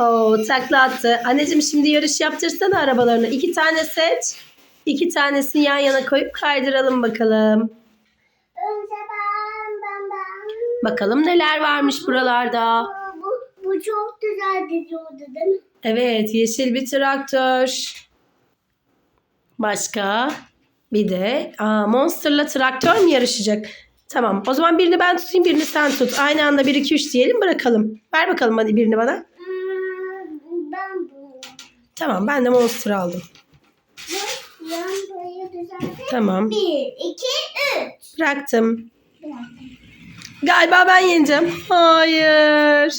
Oo, takla attı. Anneciğim şimdi yarış yaptırsana arabalarını. İki tane seç. İki tanesini yan yana koyup kaydıralım bakalım. Önce ben ben ben. Bakalım neler varmış buralarda. Bu, bu çok güzel gidiyordu değil mi? Evet yeşil bir traktör. Başka bir de aa, Monster'la traktör mü yarışacak? Tamam o zaman birini ben tutayım birini sen tut. Aynı anda 1 2 3 diyelim bırakalım. Ver bakalım hadi birini bana. Tamam ben de Monster aldım. Tamam Bir, iki, üç. bıraktım. Galiba ben yeneceğim. Hayır.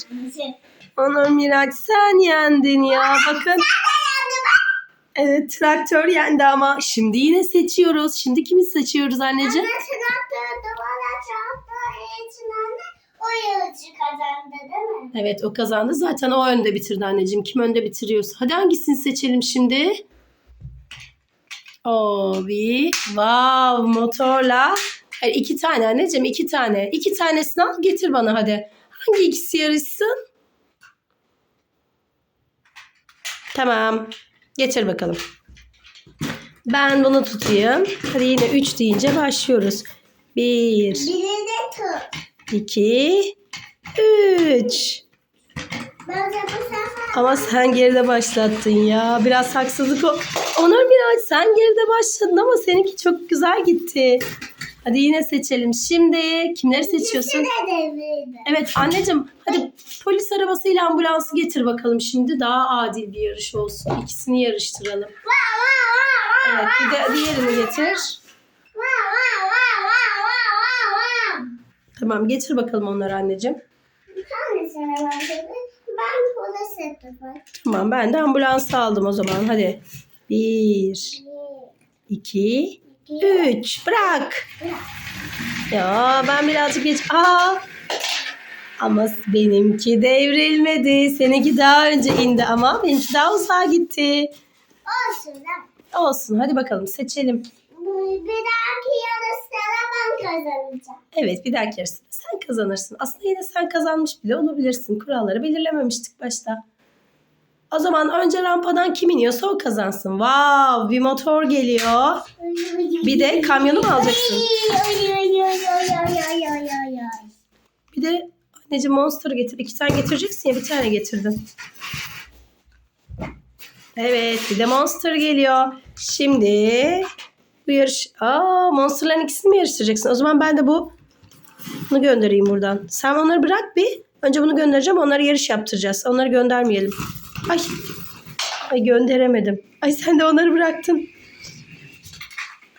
Onur Miraç sen yendin ya. Bakın. Evet traktör yendi ama şimdi yine seçiyoruz. Şimdi kimi seçiyoruz anneciğim? Ama traktör duvara çarptığı için anne o yarışı kazandı değil mi? Evet o kazandı. Zaten o önde bitirdi anneciğim. Kim önde bitiriyorsa. Hadi hangisini seçelim şimdi? O bir wow motorla. Hayır, iki tane anneciğim iki tane. İki tanesini al getir bana hadi. Hangi ikisi yarışsın? Tamam. Getir bakalım. Ben bunu tutayım. Hadi yine üç deyince başlıyoruz. Bir, Birini de tut. iki, üç. Ama sen geride başlattın ya. Biraz haksızlık o. Onur Miraç sen geride başladın ama seninki çok güzel gitti. Hadi yine seçelim. Şimdi kimleri seçiyorsun? Evet anneciğim hadi polis arabasıyla ambulansı getir bakalım şimdi. Daha adil bir yarış olsun. İkisini yarıştıralım. Evet bir de diğerini getir. Tamam getir bakalım onları anneciğim. Hangisine başladı? Ben polis ettim. Tamam ben de ambulansı aldım o zaman. Hadi. Bir, iki, üç. Bırak. Ya ben birazcık geç... Aa! Ama benimki devrilmedi. Seninki daha önce indi ama benimki daha uzağa gitti. Olsun. Olsun hadi bakalım seçelim. Bu- Bir dahaki kazanacağım. Evet bir dahaki yarışta sen kazanırsın. Aslında yine sen kazanmış bile olabilirsin. Kuralları belirlememiştik başta. O zaman önce rampadan kim iniyorsa o kazansın. Wow, bir motor geliyor. Bir de kamyonu mu alacaksın? Bir de anneciğim monster getir. İki tane getireceksin ya bir tane getirdin. Evet bir de monster geliyor. Şimdi bu yarış... Aa Monster'ların ikisini mi yarıştıracaksın? O zaman ben de bu bunu göndereyim buradan. Sen onları bırak bir. Önce bunu göndereceğim. Onları yarış yaptıracağız. Onları göndermeyelim. Ay. Ay gönderemedim. Ay sen de onları bıraktın.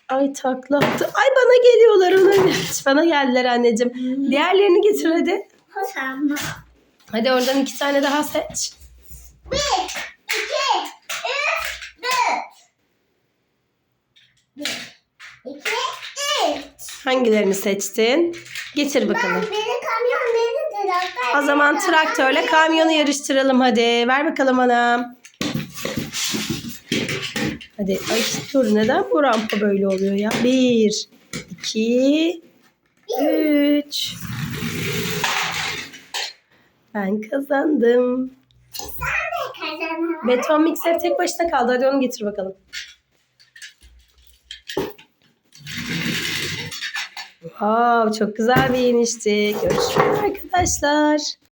Ay takla attı. Ay bana geliyorlar onlar. Bana geldiler anneciğim. Diğerlerini getir hadi. Hadi oradan iki tane daha seç. Bir, iki, üç, dört. Bir, iki, üç. Hangilerini seçtin? Getir bakalım. Ben biri kamyon, biri traktör. O zaman traktörle kamyonu yarıştıralım hadi. Ver bakalım bana. Hadi ay dur neden bu rampa böyle oluyor ya? Bir, iki, üç. Ben kazandım. Sen de kazanın. Beton mikser tek başına kaldı. Hadi onu getir bakalım. Wow, çok güzel bir inişti. Görüşürüz arkadaşlar.